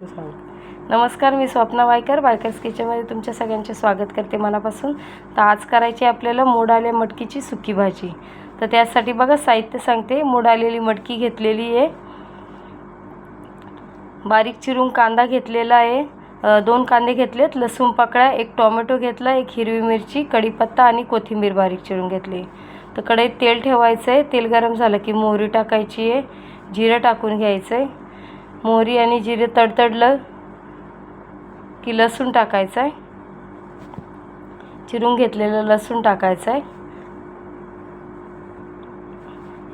नमस्कार मी स्वप्ना वायकर. वायकर्स किचनमध्ये तुमच्या सगळ्यांचे स्वागत करते मनापासून. तर आज करायची आहे आपल्याला मोड आल्या मटकीची सुकी भाजी. तर त्यासाठी बघा साहित्य सांगते. मोड आलेली मटकी घेतलेली आहे. बारीक चिरून कांदा घेतलेला आहे. दोन कांदे घेतलेत. लसूण पाकळ्या एक टोमॅटो घेतला एक हिरवी मिरची कढीपत्ता आणि कोथिंबीर बारीक चिरून घेतली. तर कढईत तेल ठेवायचं आहे तेल गरम झालं की मोहरी टाकायची आहे. जिरं टाकून घ्यायचं आहे मोहरी आणि जिरे तडतडलं की लसूण टाकायचं आहे चिरून घेतलेलं लसूण टाकायचं आहे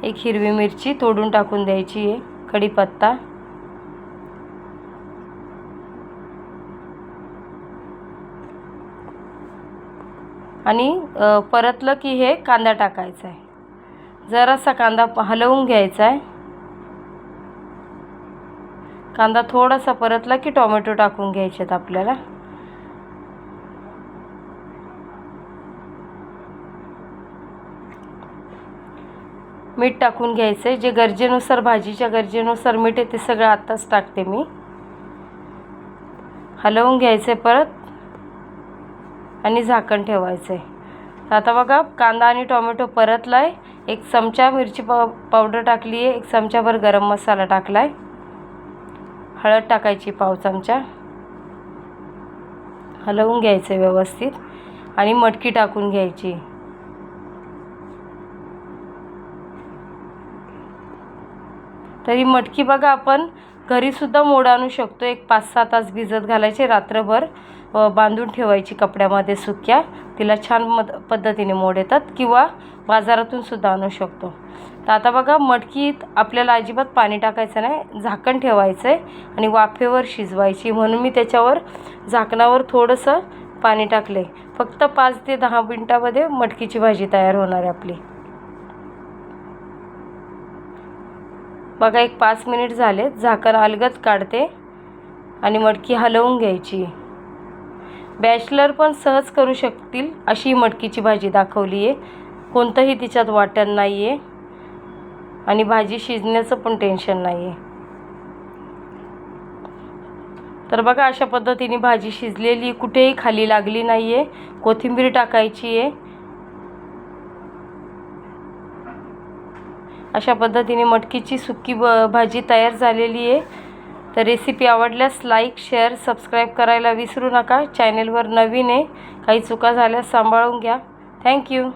एक हिरवी मिरची तोडून टाकून द्यायची आहे कढीपत्ता. आणि परतलं की हे कांदा टाकायचा आहे जरासा कांदा हलवून घ्यायचा आहे कांदा थोडासा परतला की टोमॅटो टाकून घ्यायचे आहेत आपल्याला. मीठ टाकून घ्यायचं आहे जे गरजेनुसार भाजीच्या गरजेनुसार मीठ आहे ते सगळं आत्ताच टाकते मी. हलवून घ्यायचं आहे परत आणि झाकण ठेवायचं आहे आता बघा कांदा आणि टोमॅटो परतला आहे एक चमचा मिरची पाव पावडर टाकली आहे एक चमचाभर गरम मसाला टाकला आहे हळद टाकायची पाव चमचा. हलवून घ्यायचं व्यवस्थित. आणि मटकी टाकून घ्यायची. तरी मटकी बघा आपण घरीसुद्धा मोड आणू शकतो. एक पाच सहा तास भिजत घालायचे. रात्रभर बांधून ठेवायची कपड्यामध्ये सुक्या. तिला छान मद पद्धतीने मोड येतात. किंवा बाजारातून सुद्धा आणू शकतो. तर आता बघा मटकीत आपल्याला अजिबात पाणी टाकायचं नाही झाकण ठेवायचं आहे आणि वाफेवर शिजवायची. म्हणून मी त्याच्यावर झाकणावर थोडंसं पाणी टाकले फक्त पाच ते दहा मिनटामध्ये मटकीची भाजी तयार होणार आहे आपली. बघा एक पाच मिनिट झाले झाकण अलगत काढते आणि मटकी हलवून घ्यायची. बॅचलर पण सहज करू शकतील अशी मटकीची भाजी दाखवली आहे कोणतंही तिच्यात वाटण नाही आहे आणि भाजी शिजण्याचं पण टेन्शन नाही आहे तर बघा अशा पद्धतीने भाजी शिजलेली कुठेही खाली लागली नाही आहे कोथिंबीर टाकायची आहे. अशा पद्धतीने मटकीची सुकी ब भाजी तयार झालेली आहे. तर रेसिपी आवडल्यास लाईक शेअर सबस्क्राईब करायला विसरू नका. चॅनेलवर नवीन आहे. काही चुका झाल्यास सांभाळून घ्या. थँक्यू